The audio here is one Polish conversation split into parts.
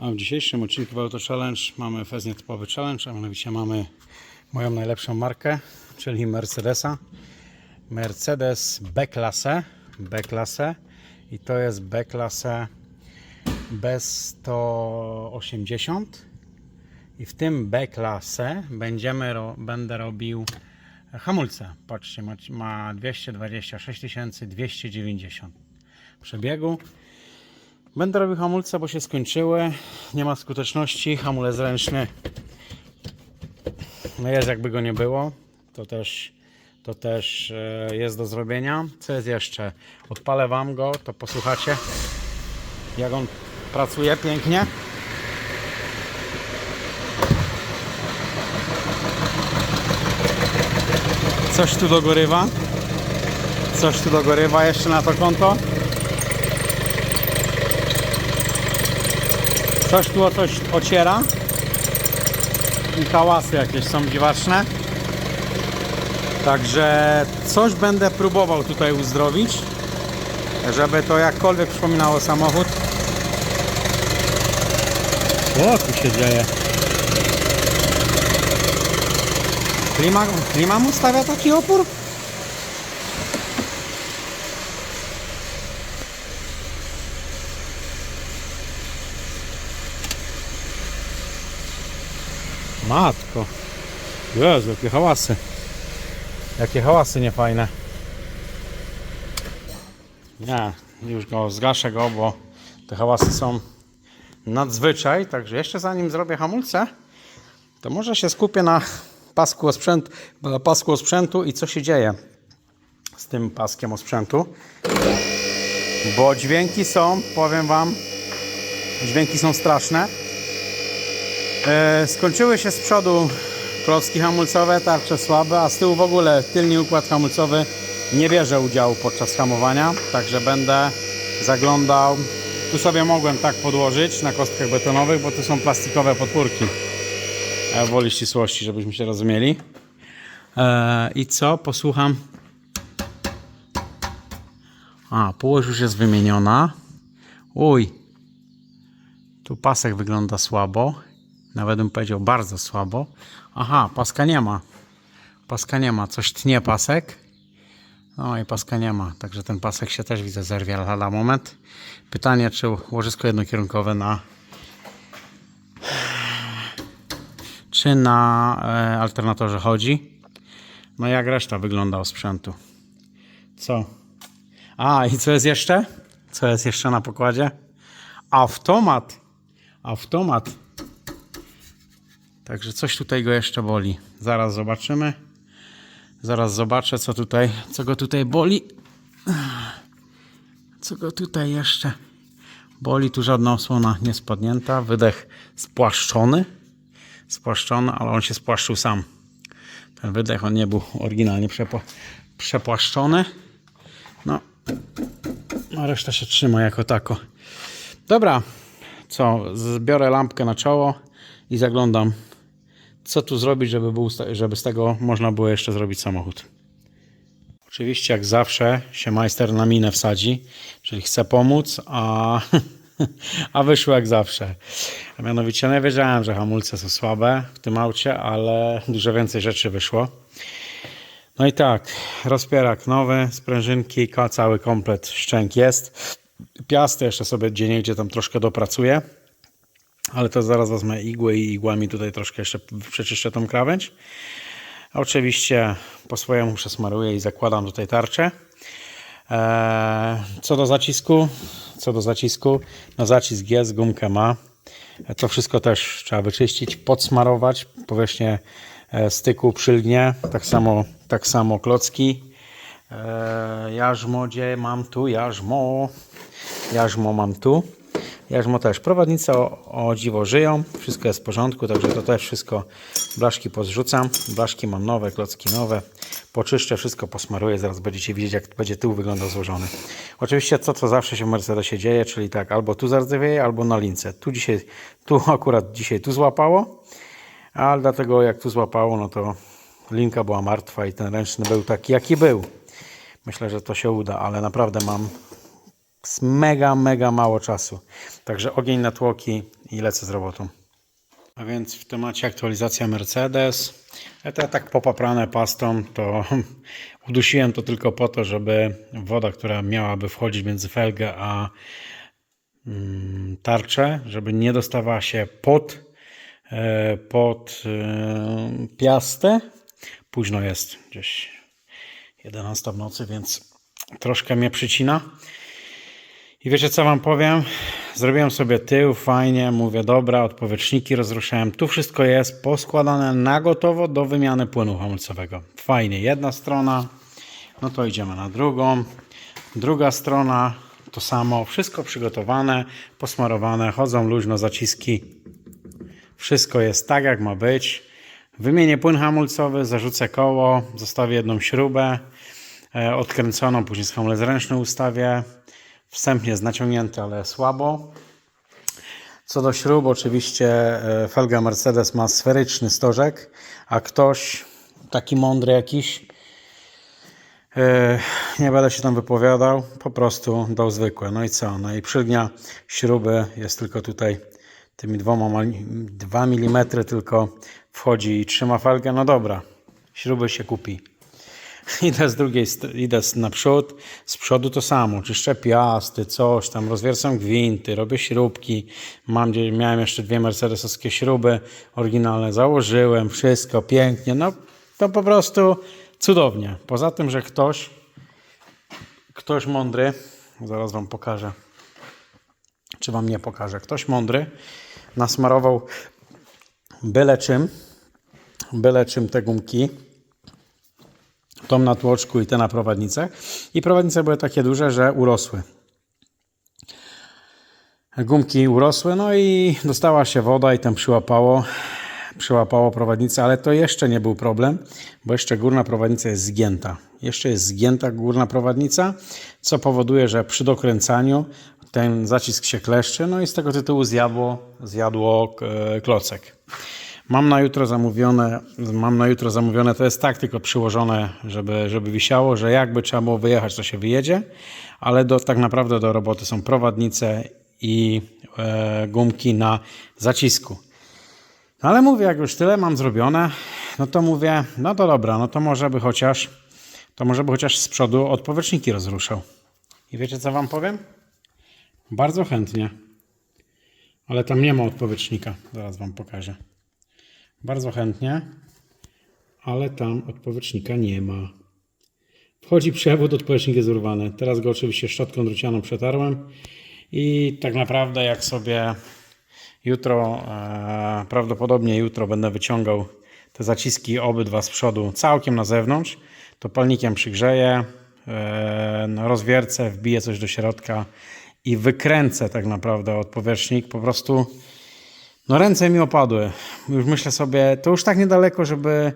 A w dzisiejszym odcinku Auto Challenge mamy fez nietypowy challenge, a mianowicie mamy moją najlepszą markę, czyli Mercedesa. Mercedes B-klasę, B-klasę i to jest B-klasę B180 i w tym B-klasę będziemy będę robił hamulce. Patrzcie, ma, ma 226 290 przebiegu. Będę robił hamulce, bo się skończyły. Nie ma skuteczności. Hamulec ręczny no jest jakby go nie było. To też, to też e, jest do zrobienia. Co jest jeszcze? Odpalę Wam go, to posłuchacie jak on pracuje pięknie. Coś tu dogorywa. Coś tu dogorywa jeszcze na to konto. Coś tu o coś ociera. I hałasy jakieś są dziwaczne. Także coś będę próbował tutaj uzdrowić, żeby to jakkolwiek przypominało samochód. O, tu się dzieje. Klima, klima mu stawia taki opór? Matko. Jezu, jakie hałasy. Jakie hałasy niefajne. Nie, już go zgaszę go, bo te hałasy są nadzwyczaj. Także jeszcze zanim zrobię hamulce, to może się skupię na pasku osprzętu, na pasku osprzętu i co się dzieje z tym paskiem osprzętu. Bo dźwięki są, powiem Wam, dźwięki są straszne. E, skończyły się z przodu klocki hamulcowe, tarcze słabe, a z tyłu w ogóle tylny układ hamulcowy nie bierze udziału podczas hamowania, także będę zaglądał. Tu sobie mogłem tak podłożyć na kostkach betonowych, bo tu są plastikowe podpórki. E, woli ścisłości, żebyśmy się rozumieli. E, I co? Posłucham. A, półoś już jest wymieniona. Uj. Tu pasek wygląda słabo. Nawet bym powiedział bardzo słabo. Aha, paska nie ma. Paska nie ma. Coś tnie pasek. No i paska nie ma. Także ten pasek się też widzę zerwie lada moment. Pytanie, czy łożysko jednokierunkowe na czy na e, alternatorze chodzi. No jak reszta wygląda o sprzętu. Co? A i co jest jeszcze? Co jest jeszcze na pokładzie? Automat. Automat. Także coś tutaj go jeszcze boli. Zaraz zobaczymy. Zaraz zobaczę, co tutaj, co go tutaj boli. Co go tutaj jeszcze boli. Tu żadna osłona nie spadnięta. Wydech spłaszczony. Spłaszczony, ale on się spłaszczył sam. Ten wydech, on nie był oryginalnie przepła przepłaszczony. No, a reszta się trzyma jako tako. Dobra, co? Zbiorę lampkę na czoło i zaglądam, co tu zrobić, żeby, był, żeby z tego można było jeszcze zrobić samochód. Oczywiście, jak zawsze, się majster na minę wsadzi, czyli chce pomóc, a, a wyszło jak zawsze. A mianowicie nie wiedziałem, że hamulce są słabe w tym aucie, ale dużo więcej rzeczy wyszło. No i tak, rozpierak nowy, sprężynki, cały komplet szczęk jest. Piasty jeszcze sobie gdzie niegdzie tam troszkę dopracuję. Ale to zaraz wezmę igłę i igłami tutaj troszkę jeszcze przeczyszczę tą krawędź. Oczywiście po swojemu przesmaruję i zakładam tutaj tarczę. Eee, co do zacisku, co do zacisku, no zacisk jest, gumkę ma. To wszystko też trzeba wyczyścić, podsmarować. Powierzchnię e, styku przylgnie, tak samo, tak samo klocki. Eee, jarzmo, gdzie mam tu? Jarzmo. Jarzmo mam tu. Jarzmo też. Prowadnice o, o dziwo żyją. Wszystko jest w porządku, także to też wszystko blaszki pozrzucam. Blaszki mam nowe, klocki nowe. Poczyszczę, wszystko posmaruję. Zaraz będziecie widzieć, jak będzie tył wyglądał złożony. Oczywiście to, co zawsze się w Mercedesie dzieje, czyli tak, albo tu zardzewieje, albo na lince. Tu dzisiaj, tu akurat dzisiaj tu złapało, ale dlatego jak tu złapało, no to linka była martwa i ten ręczny był taki, jaki był. Myślę, że to się uda, ale naprawdę mam jest mega, mega mało czasu. Także ogień na tłoki i lecę z robotą. A więc w temacie aktualizacja Mercedes. Ja to tak popaprane pastą, to udusiłem to tylko po to, żeby woda, która miałaby wchodzić między felgę a mm, tarczę, żeby nie dostawała się pod, e, pod e, piastę. Późno jest, gdzieś 11 w nocy, więc troszkę mnie przycina. I wiecie co wam powiem? Zrobiłem sobie tył, fajnie, mówię, dobra, odpowietrzniki rozruszałem. Tu wszystko jest poskładane na gotowo do wymiany płynu hamulcowego. Fajnie, jedna strona, no to idziemy na drugą. Druga strona, to samo, wszystko przygotowane, posmarowane, chodzą luźno zaciski. Wszystko jest tak, jak ma być. Wymienię płyn hamulcowy, zarzucę koło, zostawię jedną śrubę e, odkręconą, później z hamulec ręczny ustawię. Wstępnie jest naciągnięty, ale słabo. Co do śrub, oczywiście e, felga Mercedes ma sferyczny stożek, a ktoś taki mądry jakiś, e, nie będę się tam wypowiadał, po prostu dał zwykłe. No i co? No i przygnia śruby jest tylko tutaj tymi dwoma, mali- dwa milimetry tylko wchodzi i trzyma felgę. No dobra, śruby się kupi. Idę z drugiej, idę naprzód, z przodu to samo, czyszczę piasty, coś tam, rozwiercam gwinty, robię śrubki, mam, miałem jeszcze dwie mercedesowskie śruby oryginalne, założyłem, wszystko pięknie, no to po prostu cudownie. Poza tym, że ktoś, ktoś mądry, zaraz wam pokażę, czy wam nie pokażę, ktoś mądry nasmarował byle czym, byle czym te gumki, tą na tłoczku i te na prowadnicach. I prowadnice były takie duże, że urosły. Gumki urosły, no i dostała się woda i tam przyłapało, przyłapało prowadnicę, ale to jeszcze nie był problem, bo jeszcze górna prowadnica jest zgięta. Jeszcze jest zgięta górna prowadnica, co powoduje, że przy dokręcaniu ten zacisk się kleszczy, no i z tego tytułu zjadło, zjadło e, klocek. Mam na jutro zamówione, mam na jutro zamówione, to jest tak tylko przyłożone, żeby, żeby wisiało, że jakby trzeba było wyjechać, to się wyjedzie, ale do, tak naprawdę do roboty są prowadnice i e, gumki na zacisku. No ale mówię, jak już tyle mam zrobione, no to mówię, no to dobra, no to może by chociaż, to może by chociaż z przodu odpowietrzniki rozruszał. I wiecie co wam powiem? Bardzo chętnie. Ale tam nie ma odpowietrznika. Zaraz wam pokażę. Bardzo chętnie, ale tam odpowietrznika nie ma. Wchodzi przewód, odpowietrznik jest urwany. Teraz go oczywiście szczotką drucianą przetarłem i tak naprawdę jak sobie jutro, e, prawdopodobnie jutro będę wyciągał te zaciski obydwa z przodu całkiem na zewnątrz, to palnikiem przygrzeję, e, no, rozwiercę, wbiję coś do środka i wykręcę tak naprawdę odpowietrznik. Po prostu no ręce mi opadły. Już myślę sobie, to już tak niedaleko, żeby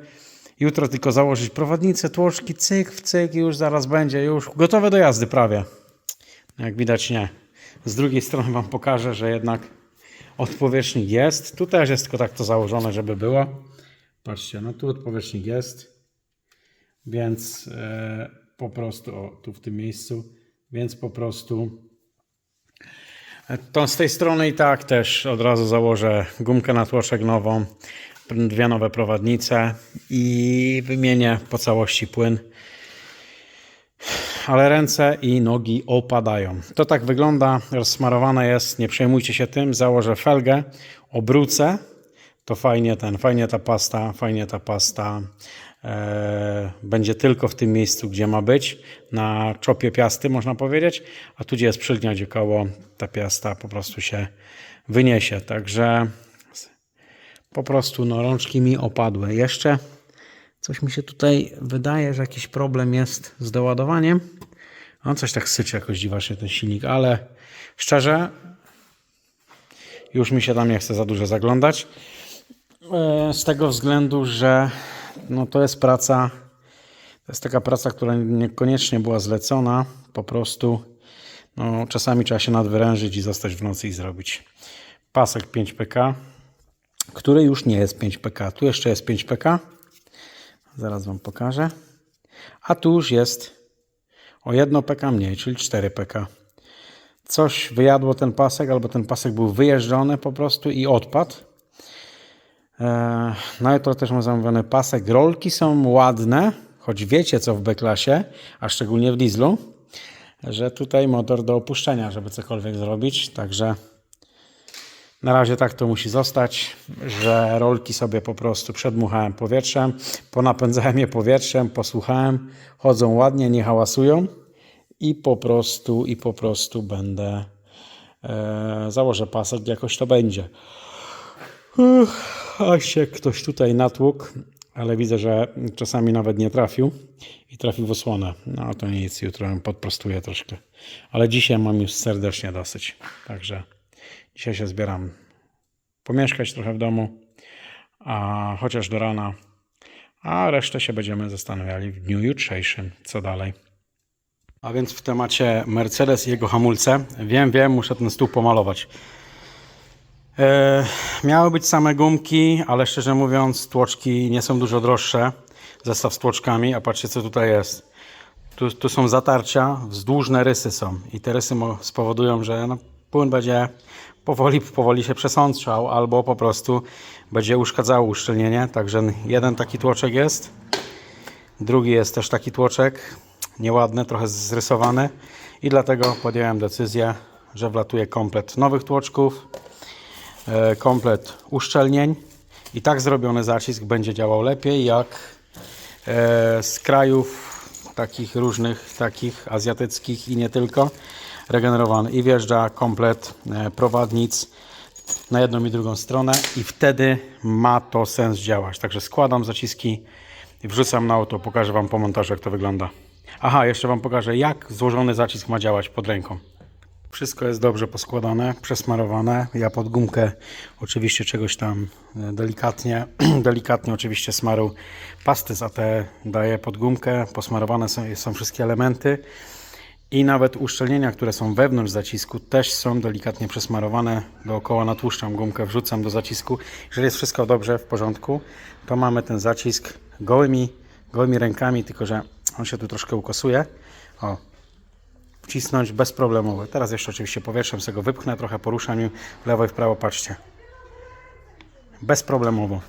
jutro tylko założyć prowadnicę, tłoczki, cyk w cyk i już zaraz będzie, już gotowe do jazdy prawie. Jak widać nie. Z drugiej strony Wam pokażę, że jednak odpowietrznik jest. Tu też jest tylko tak to założone, żeby było. Patrzcie, no tu odpowietrznik jest. Więc e, po prostu, o tu w tym miejscu, więc po prostu to z tej strony i tak też od razu założę gumkę na tłoczek nową, dwie nowe prowadnice i wymienię po całości płyn. Ale ręce i nogi opadają. To tak wygląda, rozsmarowane jest, nie przejmujcie się tym, założę felgę, obrócę, to fajnie ten, fajnie ta pasta, fajnie ta pasta będzie tylko w tym miejscu, gdzie ma być, na czopie piasty można powiedzieć, a tu gdzie jest przylgnia, gdzie koło ta piasta po prostu się wyniesie, także po prostu no, rączki mi opadły. Jeszcze coś mi się tutaj wydaje, że jakiś problem jest z doładowaniem. No coś tak syczy jakoś dziwacznie ten silnik, ale szczerze już mi się tam nie chce za dużo zaglądać. E, Z tego względu, że no to jest praca, to jest taka praca, która niekoniecznie była zlecona, po prostu no, czasami trzeba się nadwyrężyć i zostać w nocy i zrobić. Pasek 5pk, który już nie jest 5pk, tu jeszcze jest 5pk, zaraz Wam pokażę, a tu już jest o 1 pk mniej, czyli 4 pk. coś wyjadło ten pasek, albo ten pasek był wyjeżdżony po prostu i odpadł. E, No i to też mam zamówiony pasek. Rolki są ładne, choć wiecie co w B-klasie, a szczególnie w dieslu, że tutaj motor do opuszczenia, żeby cokolwiek zrobić. Także na razie tak to musi zostać, że rolki sobie po prostu przedmuchałem powietrzem, ponapędzałem je powietrzem, posłuchałem, chodzą ładnie, nie hałasują i po prostu, i po prostu będę, e, założę pasek, jakoś to będzie. Uff, a się ktoś tutaj natłukł, ale widzę, że czasami nawet nie trafił i trafił w osłonę. No to nic, jutro podprostuję troszkę. Ale dzisiaj mam już serdecznie dosyć. Także dzisiaj się zbieram pomieszkać trochę w domu, a chociaż do rana, a resztę się będziemy zastanawiali w dniu jutrzejszym, co dalej. A więc w temacie Mercedes i jego hamulce. Wiem, wiem, muszę ten stół pomalować. E, miały być same gumki, ale szczerze mówiąc, tłoczki nie są dużo droższe. Zestaw z tłoczkami, a patrzcie co tutaj jest. Tu, tu są zatarcia, wzdłużne rysy są i te rysy spowodują, że no, płyn będzie powoli, powoli się przesączał albo po prostu będzie uszkadzało uszczelnienie. Także jeden taki tłoczek jest. Drugi jest też taki tłoczek, nieładny, trochę zrysowany i dlatego podjąłem decyzję, że wlatuje komplet nowych tłoczków, komplet uszczelnień i tak zrobiony zacisk będzie działał lepiej jak e, z krajów takich różnych, takich azjatyckich i nie tylko, regenerowany i wjeżdża komplet e, prowadnic na jedną i drugą stronę i wtedy ma to sens działać. Także składam zaciski i wrzucam na auto, pokażę Wam po montażu jak to wygląda. Aha, jeszcze Wam pokażę jak złożony zacisk ma działać pod ręką. Wszystko jest dobrze poskładane, przesmarowane. Ja pod gumkę oczywiście czegoś tam e, delikatnie, delikatnie oczywiście smaru pasty z AT daję pod gumkę. Posmarowane są, są wszystkie elementy. I nawet uszczelnienia, które są wewnątrz zacisku, też są delikatnie przesmarowane. Dookoła natłuszczam gumkę, wrzucam do zacisku. Jeżeli jest wszystko dobrze, w porządku, to mamy ten zacisk gołymi, gołymi rękami, tylko że on się tu troszkę ukosuje. O, wcisnąć bezproblemowo. Teraz jeszcze oczywiście powietrzem sobie go wypchnę, trochę poruszam nim w lewo i w prawo, patrzcie. Bezproblemowo.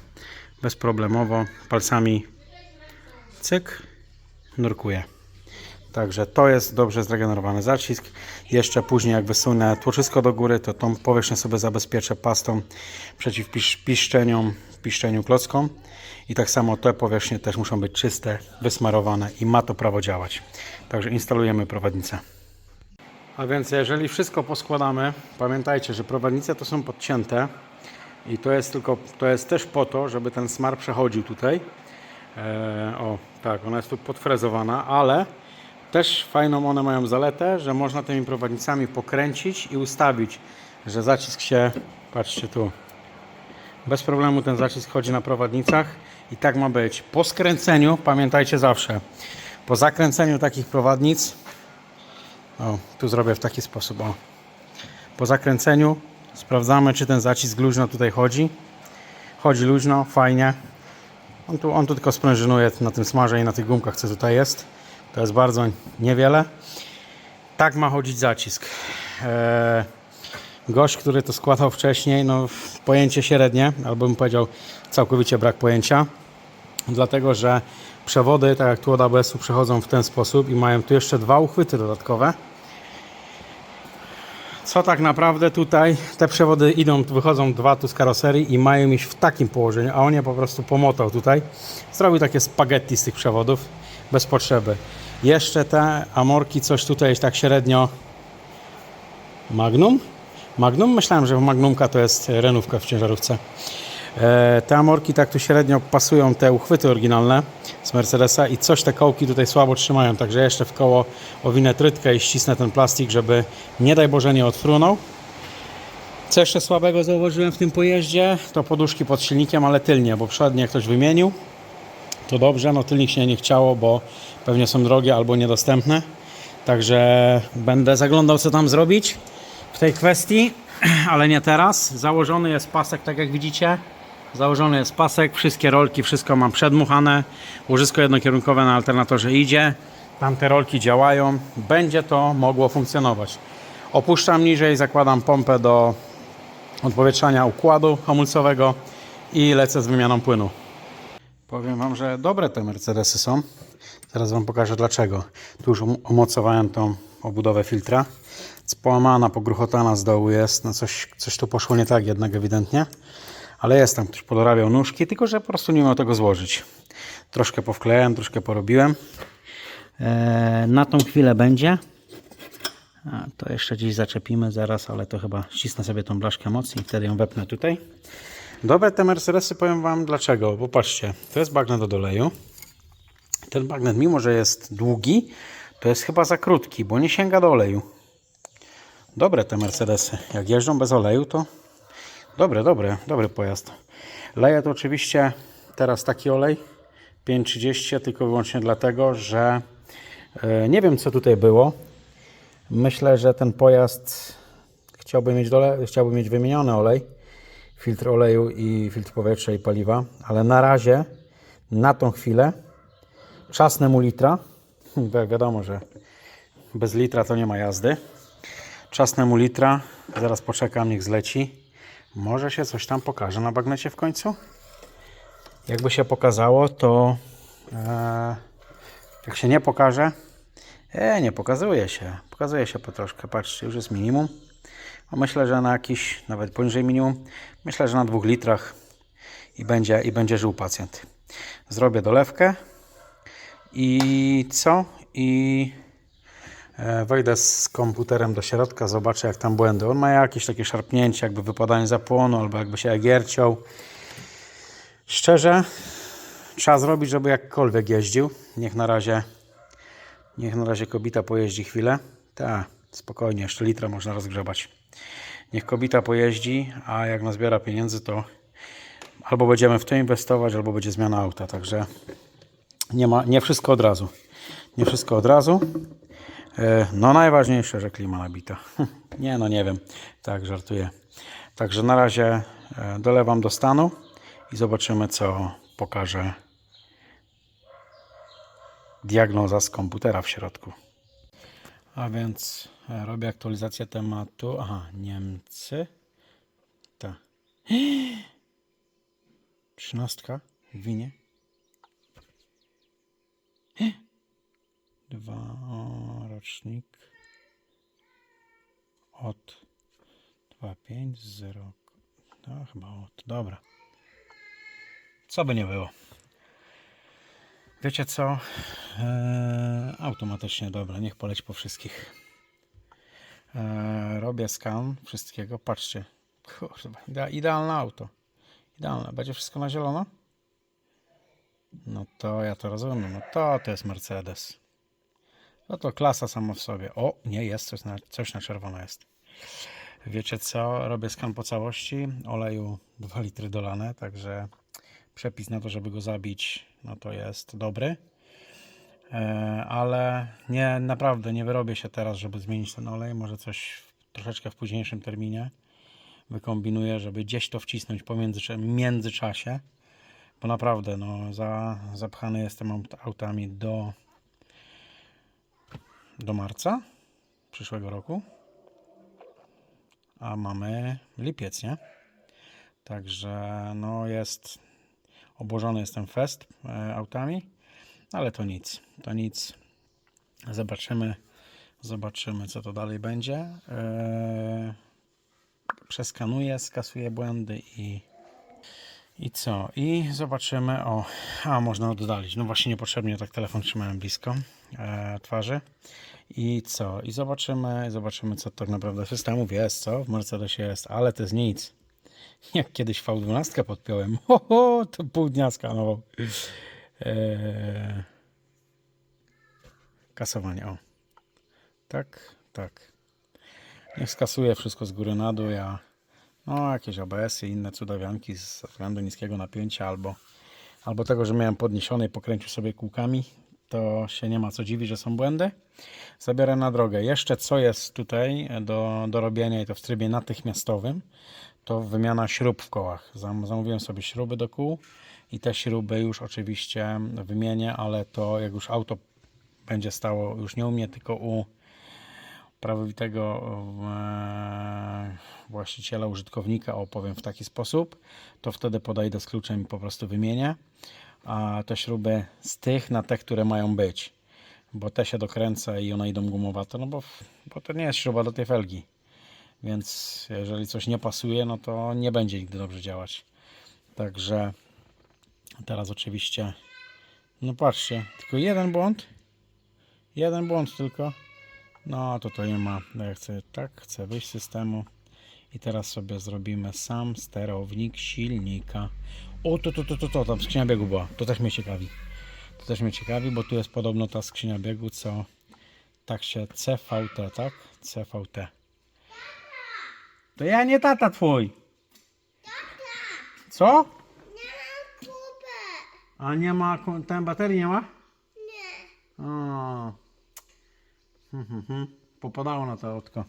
Bezproblemowo, palcami cyk, nurkuję. Także to jest dobrze zregenerowany zacisk. Jeszcze później jak wysunę tłoczysko do góry, to tą powierzchnię sobie zabezpieczę pastą przeciw pisz- piszczeniom, piszczeniu klockom. I tak samo te powierzchnie też muszą być czyste, wysmarowane i ma to prawo działać. Także instalujemy prowadnicę. A więc jeżeli wszystko poskładamy, pamiętajcie, że prowadnice to są podcięte i to jest tylko, to jest też po to, żeby ten smar przechodził tutaj. E, o, tak, ona jest tu podfrezowana, ale też fajną one mają zaletę, że można tymi prowadnicami pokręcić i ustawić, że zacisk się, patrzcie tu, bez problemu ten zacisk chodzi na prowadnicach i tak ma być. Po skręceniu, pamiętajcie zawsze, po zakręceniu takich prowadnic, o, tu zrobię w taki sposób, o. Po zakręceniu sprawdzamy, czy ten zacisk luźno tutaj chodzi. Chodzi luźno, fajnie. On tu, on tu tylko sprężynuje na tym smarze i na tych gumkach, co tutaj jest. To jest bardzo niewiele. Tak ma chodzić zacisk. Eee, gość, który to składał wcześniej, no pojęcie średnie, albo bym powiedział całkowicie brak pojęcia. Dlatego, że przewody, tak jak tu od ABS-u, przechodzą w ten sposób i mają tu jeszcze dwa uchwyty dodatkowe. Co tak naprawdę tutaj, te przewody idą, wychodzą dwa tu z karoserii i mają iść w takim położeniu, a on je po prostu pomotał tutaj. Zrobił takie spaghetti z tych przewodów, bez potrzeby. Jeszcze te amorki, coś tutaj jest tak średnio Magnum? Magnum? Myślałem, że Magnumka to jest renówka w ciężarówce. E, te amorki tak tu średnio pasują te uchwyty oryginalne z Mercedesa i coś te kołki tutaj słabo trzymają, także jeszcze w koło owinę trytkę i ścisnę ten plastik, żeby nie daj Boże nie odfrunął. Co jeszcze słabego zauważyłem w tym pojeździe, to poduszki pod silnikiem, ale tylnie, bo przednie ktoś wymienił. To dobrze, no tylnik się nie chciało, bo pewnie są drogie albo niedostępne. Także będę zaglądał co tam zrobić w tej kwestii, ale nie teraz. Założony jest pasek, tak jak widzicie. Założony jest pasek, wszystkie rolki, wszystko mam przedmuchane. Łożysko jednokierunkowe na alternatorze idzie. Tamte rolki działają. Będzie to mogło funkcjonować. Opuszczam niżej, zakładam pompę do odpowietrzania układu hamulcowego i lecę z wymianą płynu. Powiem Wam, że dobre te Mercedesy są. Zaraz Wam pokażę dlaczego. Tu już um- umocowałem tą obudowę filtra. Połamana, pogruchotana z dołu jest. No coś, coś tu poszło nie tak jednak ewidentnie. Ale jest tam, ktoś podorabiał nóżki, tylko że po prostu nie miał tego złożyć. Troszkę powklejałem, troszkę porobiłem. Eee, na tą chwilę będzie. A, to jeszcze gdzieś zaczepimy zaraz, ale to chyba ścisnę sobie tą blaszkę mocniej i wtedy ją wepnę tutaj. Dobre te Mercedesy, powiem Wam dlaczego. Bo patrzcie, to jest bagnet do doleju. Ten bagnet, mimo że jest długi, to jest chyba za krótki, bo nie sięga do oleju. Dobre te Mercedesy. Jak jeżdżą bez oleju, to dobre, dobre, dobry pojazd. Leję to oczywiście teraz taki olej 530, tylko wyłącznie dlatego, że e, nie wiem co tutaj było. Myślę, że ten pojazd chciałby mieć, dole, chciałby mieć wymieniony olej, filtr oleju i filtr powietrza i paliwa, ale na razie, na tą chwilę, czasnę mu litra. Jak wiadomo, że bez litra to nie ma jazdy. Czasnę mu litra, zaraz poczekam, niech zleci. Może się coś tam pokaże na bagnecie w końcu. Jakby się pokazało, to e, jak się nie pokaże, e, nie pokazuje się. Pokazuje się po troszkę. Patrzcie, już jest minimum. A myślę, że na jakiś, nawet poniżej minimum, myślę, że na dwóch litrach i będzie, i będzie żył pacjent. Zrobię dolewkę i co? I wejdę z komputerem do środka, zobaczę jak tam błędy. On ma jakieś takie szarpnięcie, jakby wypadanie zapłonu, albo jakby się egierciał. Szczerze, trzeba zrobić, żeby jakkolwiek jeździł. Niech na razie, niech na razie kobita pojeździ chwilę. Tak, spokojnie, jeszcze litra można rozgrzebać. Niech kobita pojeździ, a jak nazbiera pieniędzy, to albo będziemy w to inwestować, albo będzie zmiana auta. Także nie, ma, nie wszystko od razu. Nie wszystko od razu. E, No najważniejsze, że klima nabita. Nie, no nie wiem. Tak, żartuję. Także na razie e, dolewam do stanu i zobaczymy, co pokaże diagnoza z komputera w środku. A więc e, robię aktualizację tematu. Aha, Niemcy. Tak. Trzynastka w winie. Dwa o, rocznik od 2,5 0. No chyba od. Dobra. Co by nie było. Wiecie co? Eee, automatycznie, dobra, niech poleci po wszystkich. Eee, robię skan wszystkiego. Patrzcie. Kurwa, idea, idealne auto. Idealne. Będzie wszystko na zielono? No to ja to rozumiem. No to to jest Mercedes. No to klasa sama w sobie. O, nie jest, coś na, coś na czerwono jest. Wiecie co? Robię skan po całości. Oleju 2 litry dolane, także przepis na to, żeby go zabić, no to jest dobry. E, ale nie, naprawdę nie wyrobię się teraz, żeby zmienić ten olej. Może coś troszeczkę w późniejszym terminie wykombinuję, żeby gdzieś to wcisnąć pomiędzy, międzyczasie. Bo naprawdę, no, za, zapchany jestem aut- autami do, do marca przyszłego roku. A mamy lipiec, nie? Także no jest obłożony jestem fest e, autami, ale to nic, to nic. Zobaczymy, zobaczymy co to dalej będzie. E, przeskanuję, skasuję błędy i i co? I zobaczymy. O, a można oddalić. No właśnie niepotrzebnie tak telefon trzymałem blisko e, twarzy. I co? I zobaczymy, zobaczymy co tak naprawdę systemów jest, co w Mercedesie jest, ale to jest nic. Jak kiedyś V12 podpiąłem, ho, ho, to pół dnia skanował. Eee, kasowanie, o. Tak, tak. Niech skasuje wszystko z góry na dół, ja no jakieś ABS-y inne cudawianki z względu niskiego napięcia albo, albo tego, że miałem podniesiony i pokręcił sobie kółkami, to się nie ma co dziwić, że są błędy. Zabiorę na drogę. Jeszcze co jest tutaj do, do robienia i to w trybie natychmiastowym, to wymiana śrub w kołach. Zam- Zamówiłem sobie śruby do kół i te śruby już oczywiście wymienię, ale to jak już auto będzie stało już nie u mnie, tylko u prawowitego e, właściciela, użytkownika, opowiem w taki sposób, to wtedy podejdę z kluczem i po prostu wymienię. Te śruby z tych na te, które mają być. Bo te się dokręca i one idą gumowate, no bo, bo to nie jest śruba do tej felgi. Więc jeżeli coś nie pasuje, no to nie będzie nigdy dobrze działać. Także teraz oczywiście, no patrzcie, tylko jeden błąd. Jeden błąd tylko. No to to nie ma. No Ja chcę tak, chcę wyjść z systemu. I teraz sobie zrobimy sam sterownik silnika. O, to, to, to, to, to, tam skrzynia biegu była. To też mnie ciekawi. To też mnie ciekawi, bo tu jest podobno ta skrzynia biegu, co tak się CVT, tak? CVT. To ja nie tata twój. Co? Nie mam kubę. A nie ma, ten baterii nie ma? Nie. O. Hmm. Popadało na to autko.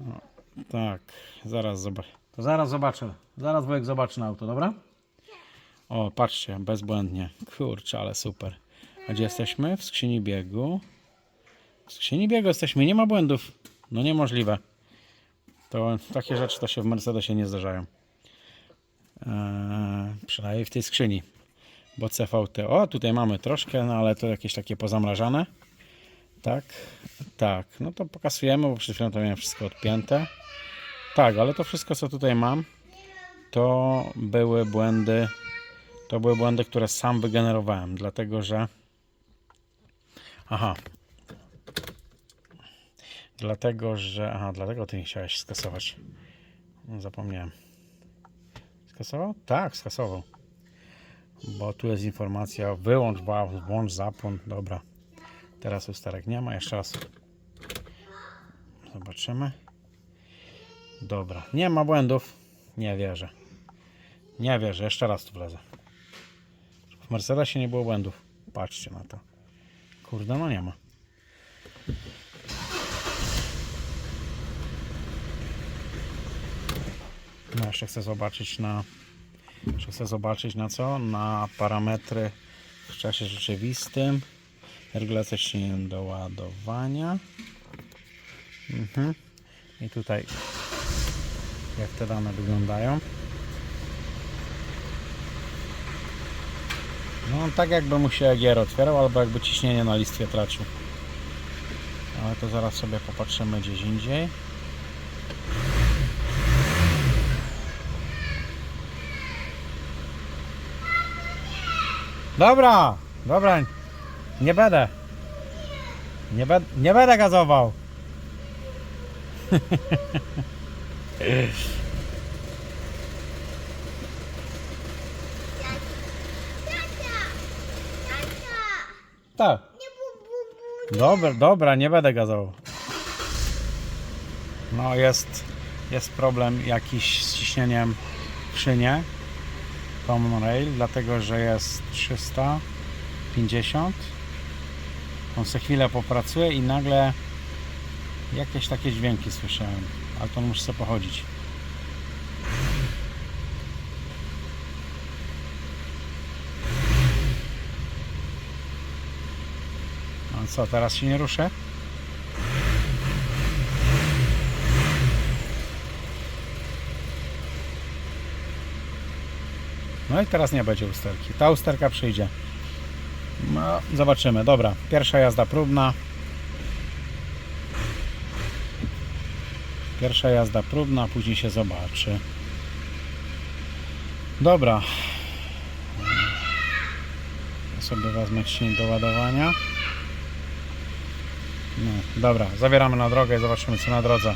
O, tak, zaraz zobacz. To zaraz zobaczę. Zaraz wujek zobaczy na auto, dobra? O, patrzcie, bezbłędnie. Kurczę, ale super. A gdzie jesteśmy? W skrzyni biegu. W skrzyni biegu jesteśmy, nie ma błędów. No niemożliwe. To takie rzeczy to się w Mercedesie nie zdarzają. Eee, przynajmniej w tej skrzyni bo CVT. O, tutaj mamy troszkę, no ale to jakieś takie pozamrażane. Tak, tak. No to pokazujemy, bo przed chwilą to miałem wszystko odpięte. Tak, ale to wszystko, co tutaj mam, to były błędy. To były błędy, które sam wygenerowałem, dlatego że. Aha. Dlatego, że. Aha, dlatego ty nie chciałeś skasować. No, Zapomniałem. Skasował? Tak, skasował. Bo tu jest informacja wyłącz włącz zapłon. Dobra. Teraz usterek nie ma. Jeszcze raz. Zobaczymy. Dobra. Nie ma błędów. Nie wierzę. Nie wierzę. Jeszcze raz tu wlezę. W Mercedesie nie było błędów. Patrzcie na to. Kurde, no nie ma. No jeszcze chcę zobaczyć na jeszcze chcę zobaczyć na co? Na parametry w czasie rzeczywistym. Regulacja ciśnienia do ładowania. Mhm. I tutaj jak te dane wyglądają. No tak jakby mu się gier otwierał, albo jakby ciśnienie na listwie tracił. Ale to zaraz sobie popatrzymy gdzieś indziej. Dobra, dobra, nie będę. Nie, be, nie będę gazował. Tak. Dobra, dobra, nie będę gazował. No jest, jest problem jakiś z ciśnieniem w szynie Common Rail, dlatego że jest 350. On chwilę popracuje i nagle jakieś takie dźwięki słyszałem, ale to muszę sobie pochodzić. No co, teraz się nie ruszę? No i teraz nie będzie usterki. Ta usterka przyjdzie. No, zobaczymy. Dobra, pierwsza jazda próbna. Pierwsza jazda próbna, później się zobaczy. Dobra. Ja sobie wezmę ciśnienie do ładowania. No, dobra, zabieramy na drogę i zobaczymy co na drodze.